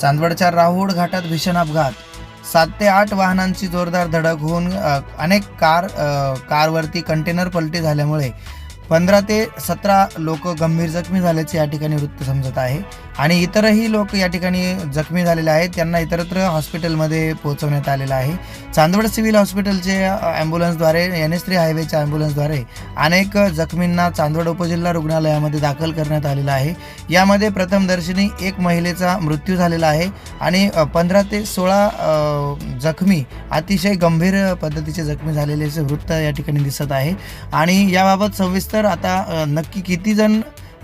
चांदवडच्या राहुड घाटात भीषण अपघात. सात ते आठ वाहनांची जोरदार धडक होऊन अनेक कार कारवरती कंटेनर पलटी झाल्यामुळे पंधरा ते सतरा लोक गंभीर जखमी झाल्याचे या ठिकाणी वृत्त समजत आहे. आणि इतरही लोक या ठिकाणी जखमी झालेले आहेत. त्यांना इतरत्र हॉस्पिटलमध्ये पोहोचवण्यात आलेलं आहे. चांदवड सिव्हिल हॉस्पिटलचे ॲम्ब्युलन्सद्वारे एन एस थ्री हायवेच्या ॲम्ब्युलन्सद्वारे अनेक जखमींना चांदवड उपजिल्हा रुग्णालयामध्ये दाखल करण्यात आलेलं आहे. यामध्ये प्रथमदर्शनी एक महिलेचा मृत्यू झालेला आहे. आणि पंधरा ते सोळा जखमी अतिशय गंभीर पद्धतीचे जखमी झालेल्याचे वृत्त या ठिकाणी दिसत आहे. आणि याबाबत सविस्तर आता नक्की किती जण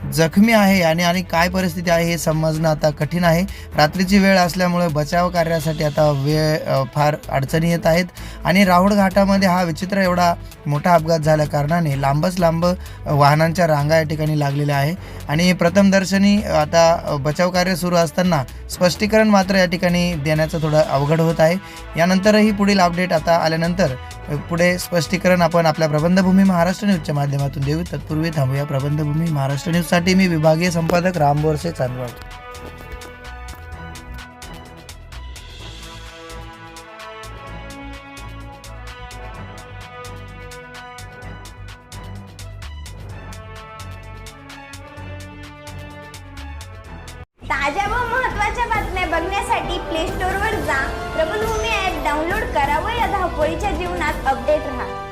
जखमी आहे आणि आणि काय परिस्थिती आहे हे समजणं आता कठीण आहे. रात्रीची वेळ असल्यामुळे बचाव कार्यासाठी आता वेळ फार अडचणी येत आहेत. आणि राहुड घाटामध्ये हा विचित्र एवढा मोठा अपघात झाल्या कारणाने लांबच लांब वाहनांच्या रांगा या ठिकाणी लागलेल्या आहे. आणि प्रथमदर्शनी आता बचाव कार्य सुरू असताना स्पष्टीकरण मात्र या ठिकाणी देण्याचं थोडं अवघड होत आहे. यानंतरही पुढील अपडेट आता आल्यानंतर पुढे स्पष्टीकरण आपण आपल्या प्रबंधभूमी महाराष्ट्र न्यूजच्या माध्यमातून देऊ. तत्पूर्वी थांबूया प्रबंधभूमी महाराष्ट्र न्यूजसाठी मी विभागीय संपादक राम बोरसे चांदवड. ताज्या व महत्त्वाच्या बातम्या बघण्यासाठी प्ले स्टोअरवर जा. प्रबलभूमी ॲप डाउनलोड करा व या धावपळीच्या जीवनात अपडेट राहा.